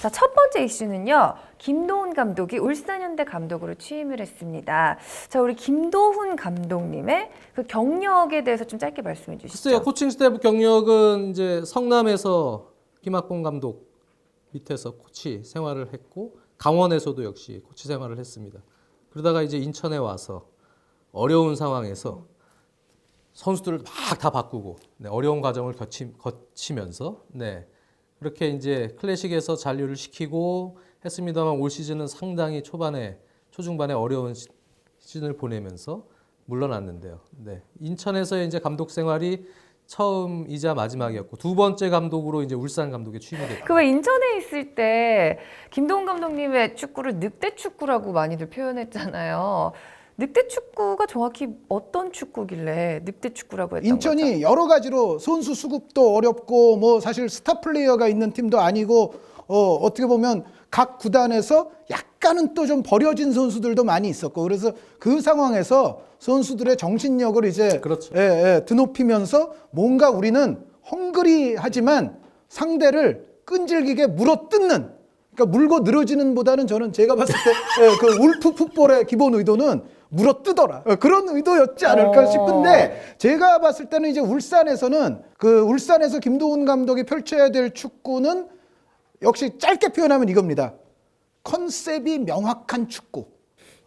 자, 첫 번째 이슈는요. 김도훈 감독이 울산현대 감독으로 취임을 했습니다. 자, 우리 김도훈 감독님의 그 경력에 대해서 좀 짧게 말씀해 주시죠. 글쎄요, 코칭 스태프 경력은 이제 성남에서 김학봉 감독 밑에서 코치 생활을 했고 강원에서도 역시 코치 생활을 했습니다. 그러다가 이제 인천에 와서 어려운 상황에서 선수들을 막 다 바꾸고 네, 어려운 과정을 거치, 거치면서 네, 그렇게 이제 클래식에서 잔류를 시키고 했습니다만 올 시즌은 상당히 초반에 초중반에 어려운 시- 시즌을 보내면서 물러났는데요. 네, 인천에서의 이제 감독 생활이 처음이자 마지막이었고 두 번째 감독으로 이제 울산 감독에 취임이 됐고 그왜 인천에 있을 때 김도훈 감독님의 축구를 늑대 축구라고 많이들 표현했잖아요. 늑대 축구가 정확히 어떤 축구길래 늑대 축구라고 했던 인천이 거죠? 여러 가지로 선수 수급도 어렵고 뭐 사실 스타 플레이어가 있는 팀도 아니고 어 어떻게 보면 각 구단에서 약간은 또 좀 버려진 선수들도 많이 있었고 그래서 그 상황에서 선수들의 정신력을 이제 그렇죠. 예, 예, 드높이면서 뭔가 우리는 헝그리하지만 상대를 끈질기게 물어뜯는 그러니까 물고 늘어지는 보다는 저는 제가 봤을 때 그 울프 풋볼의 기본 의도는 물어 뜯어라 어, 그런 의도였지 않을까 어. 싶은데 제가 봤을 때는 이제 울산에서는 그 울산에서 김도훈 감독이 펼쳐야 될 축구는 역시 짧게 표현하면 이겁니다. 컨셉이 명확한 축구.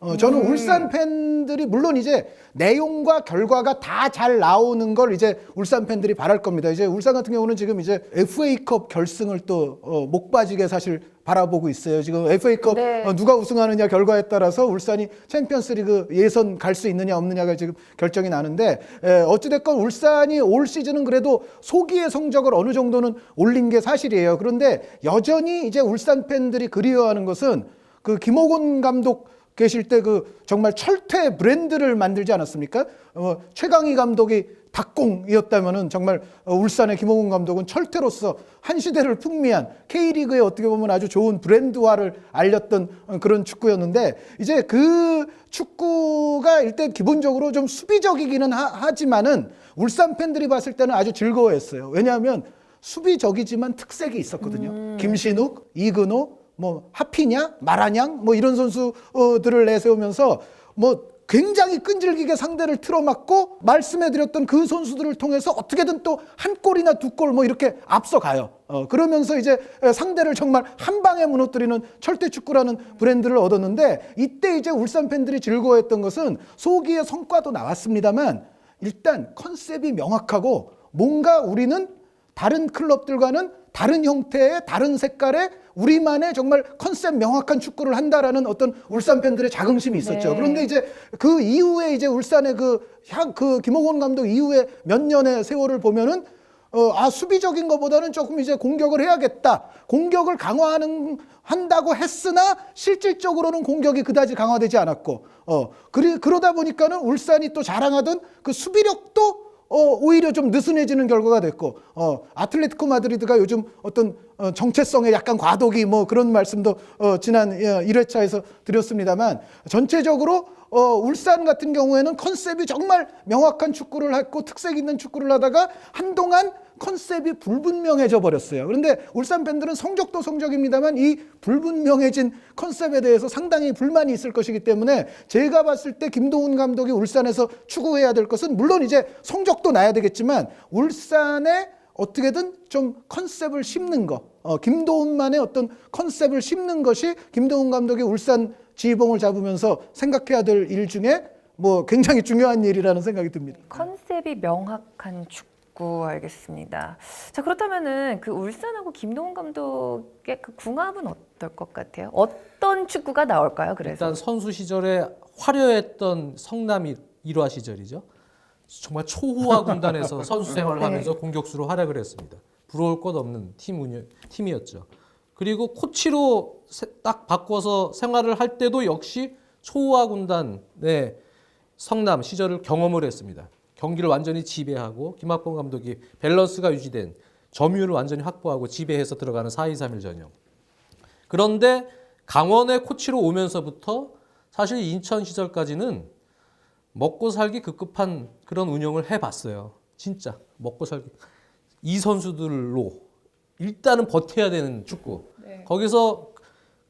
어, 저는 울산 팬들이 물론 이제 내용과 결과가 다 잘 나오는 걸 이제 울산 팬들이 바랄 겁니다. 이제 울산 같은 경우는 지금 이제 FA컵 결승을 또 어, 목 빠지게 사실 바라보고 있어요. 지금 FA컵 네. 어, 누가 우승하느냐 결과에 따라서 울산이 챔피언스리그 예선 갈 수 있느냐 없느냐가 지금 결정이 나는데 에, 어찌됐건 울산이 올 시즌은 그래도 소기의 성적을 어느 정도는 올린 게 사실이에요. 그런데 여전히 이제 울산 팬들이 그리워하는 것은 그 김호곤 감독 계실 때 그 정말 철퇴 브랜드를 만들지 않았습니까? 어, 최강희 감독이 닭공이었다면은 정말 어, 울산의 김호곤 감독은 철퇴로서 한 시대를 풍미한 K리그에 어떻게 보면 아주 좋은 브랜드화를 알렸던 어, 그런 축구였는데 이제 그 축구가 일단 기본적으로 좀 수비적이기는 하, 지만은 울산 팬들이 봤을 때는 아주 즐거워했어요. 왜냐하면 수비적이지만 특색이 있었거든요. 김신욱, 이근호, 뭐 하피냐, 마라냥 뭐 이런 선수들을 내세우면서 뭐 굉장히 끈질기게 상대를 틀어막고 말씀해드렸던 그 선수들을 통해서 어떻게든 또 한 골이나 두 골 뭐 이렇게 앞서가요. 어, 그러면서 이제 상대를 정말 한 방에 무너뜨리는 철대 축구라는 브랜드를 얻었는데 이때 이제 울산 팬들이 즐거워했던 것은 소기의 성과도 나왔습니다만 일단 컨셉이 명확하고 뭔가 우리는 다른 클럽들과는 다른 형태의 다른 색깔의 우리만의 정말 컨셉 명확한 축구를 한다라는 어떤 울산 팬들의 자긍심이 있었죠. 네. 그런데 이제 그 이후에 이제 울산의 그, 향, 그 김호곤 감독 이후에 몇 년의 세월을 보면은 어, 아, 수비적인 것보다는 조금 이제 공격을 해야겠다. 공격을 강화하는, 한다고 했으나 실질적으로는 공격이 그다지 강화되지 않았고, 어, 그리, 그러다 보니까는 울산이 또 자랑하던 그 수비력도 어, 오히려 좀 느슨해지는 결과가 됐고, 어, 아틀레티코 마드리드가 요즘 어떤 어, 정체성에 약간 과도기 뭐 그런 말씀도 어, 지난 1회차에서 드렸습니다만, 전체적으로 어, 울산 같은 경우에는 컨셉이 정말 명확한 축구를 했고 특색 있는 축구를 하다가 한동안 컨셉이 불분명해져 버렸어요. 그런데 울산 팬들은 성적도 성적입니다만 이 불분명해진 컨셉에 대해서 상당히 불만이 있을 것이기 때문에 제가 봤을 때 김도훈 감독이 울산에서 추구해야 될 것은 물론 이제 성적도 나야 되겠지만 울산에 어떻게든 좀 컨셉을 심는 거, 어, 김도훈만의 어떤 컨셉을 심는 것이 김도훈 감독이 울산 지휘봉을 잡으면서 생각해야 될 일 중에 뭐 굉장히 중요한 일이라는 생각이 듭니다. 컨셉이 명확한 축구 알겠습니다. 자 그렇다면은 그 울산하고 김동훈 감독의 그 궁합은 어떨 것 같아요? 어떤 축구가 나올까요? 그래서 일단 선수 시절에 화려했던 성남이 일화 시절이죠. 정말 초호화 군단에서 선수 생활을 하면서 공격수로 활약을 했습니다. 부러울 것 없는 팀 운영, 팀이었죠. 그리고 코치로 세- 딱 바꿔서 생활을 할 때도 역시 초호화 군단의 성남 시절을 경험을 했습니다. 경기를 완전히 지배하고 김학범 감독이 밸런스가 유지된 점유율을 완전히 확보하고 지배해서 들어가는 4-2-3-1 전형. 그런데 강원의 코치로 오면서부터 사실 인천 시절까지는 먹고 살기 급급한 그런 운영을 해봤어요. 진짜 먹고 살기 이 선수들로 일단은 버텨야 되는 축구. 네. 거기서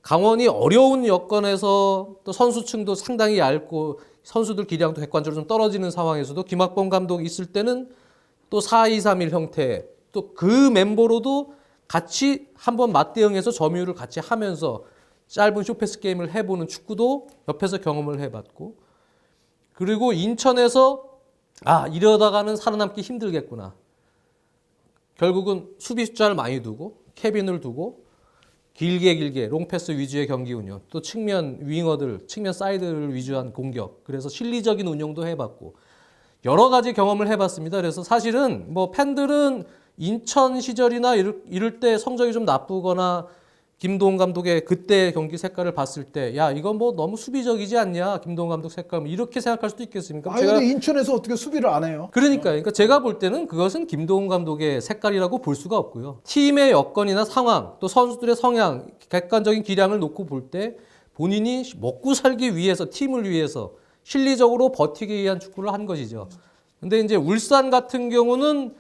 강원이 어려운 여건에서 또 선수층도 상당히 얇고 선수들 기량도 객관적으로 좀 떨어지는 상황에서도 김학범 감독이 있을 때는 또 4-2-3-1 형태 또 그 멤버로도 같이 한번 맞대응해서 점유를 같이 하면서 짧은 쇼패스 게임을 해보는 축구도 옆에서 경험을 해봤고 그리고 인천에서 아 이러다가는 살아남기 힘들겠구나. 결국은 수비 숫자를 많이 두고 케빈을 두고 길게 길게 롱패스 위주의 경기 운영 또 측면 윙어들 측면 사이드를 위주한 공격 그래서 실리적인 운영도 해봤고 여러 가지 경험을 해봤습니다. 그래서 사실은 뭐 팬들은 인천 시절이나 이럴, 이럴 때 성적이 좀 나쁘거나 김도훈 감독의 그때 경기 색깔을 봤을 때 야 이건 뭐 너무 수비적이지 않냐 김도훈 감독 색깔 뭐 이렇게 생각할 수도 있겠습니까? 아니 근데 인천에서 어떻게 수비를 안 해요? 그러니까, 그러니까 제가 볼 때는 그것은 김도훈 감독의 색깔이라고 볼 수가 없고요. 팀의 여건이나 상황, 또 선수들의 성향, 객관적인 기량을 놓고 볼 때 본인이 먹고 살기 위해서 팀을 위해서 실리적으로 버티기 위한 축구를 한 것이죠. 근데 이제 울산 같은 경우는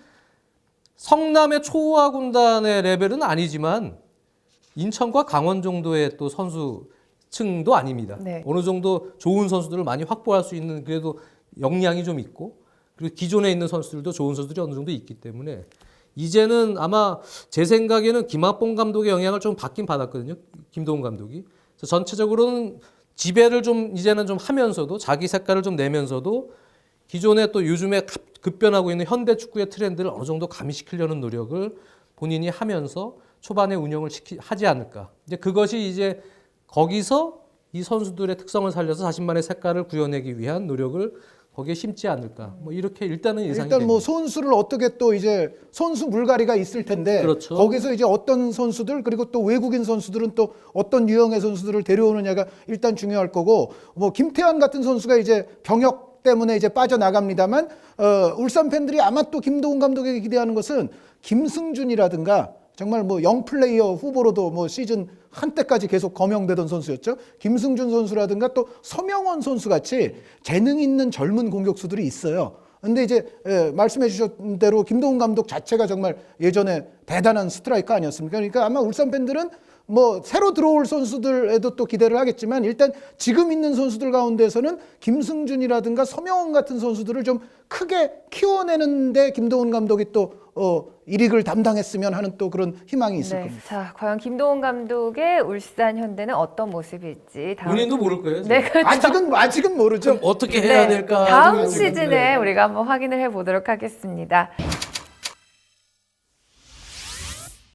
성남의 초호화 군단의 레벨은 아니지만 인천과 강원 정도의 또 선수층도 아닙니다. 네. 어느 정도 좋은 선수들을 많이 확보할 수 있는 그래도 역량이 좀 있고 그리고 기존에 있는 선수들도 좋은 선수들이 어느 정도 있기 때문에 이제는 아마 제 생각에는 김학봉 감독의 영향을 좀 받긴 받았거든요. 김동훈 감독이. 그래서 전체적으로는 지배를 좀 이제는 좀 하면서도 자기 색깔을 좀 내면서도 기존에 또 요즘에 급- 급변하고 있는 현대 축구의 트렌드를 어느 정도 가미시키려는 노력을 본인이 하면서 초반에 운영을 시키, 하지 않을까. 이제 그것이 이제 거기서 이 선수들의 특성을 살려서 자신만의 색깔을 구현하기 위한 노력을 거기에 심지 않을까. 뭐 이렇게 일단은 예상이 일단 뭐 됩니다. 선수를 어떻게 또 이제 선수 물갈이가 있을 텐데 그렇죠. 거기서 이제 어떤 선수들 그리고 또 외국인 선수들은 또 어떤 유형의 선수들을 데려오느냐가 일단 중요할 거고 뭐 김태환 같은 선수가 이제 병역 때문에 이제 빠져나갑니다만 어, 울산 팬들이 아마 또 김도훈 감독에게 기대하는 것은 김승준이라든가 정말 뭐 영플레이어 후보로도 뭐 시즌 한때까지 계속 거명되던 선수였죠. 김승준 선수라든가 또 서명원 선수 같이 재능 있는 젊은 공격수들이 있어요. 근데 이제 예, 말씀해 주신 대로 김동훈 감독 자체가 정말 예전에 대단한 스트라이커 아니었습니까? 그러니까 아마 울산 팬들은 뭐 새로 들어올 선수들에도 또 기대를 하겠지만 일단 지금 있는 선수들 가운데서는 김승준이라든가 서명원 같은 선수들을 좀 크게 키워내는데 김동훈 감독이 또 어, 일익을 담당했으면 하는 또 그런 희망이 있을 네. 겁니다. 자, 과연 김도훈 감독의 울산 현대는 어떤 모습일지 다음 본인도 모를 거예요. 네, 그렇죠. 아직은 아직은 모르죠. 어떻게 해야 네, 될까? 다음 시즌에 우리가 한번 확인을 해 보도록 하겠습니다.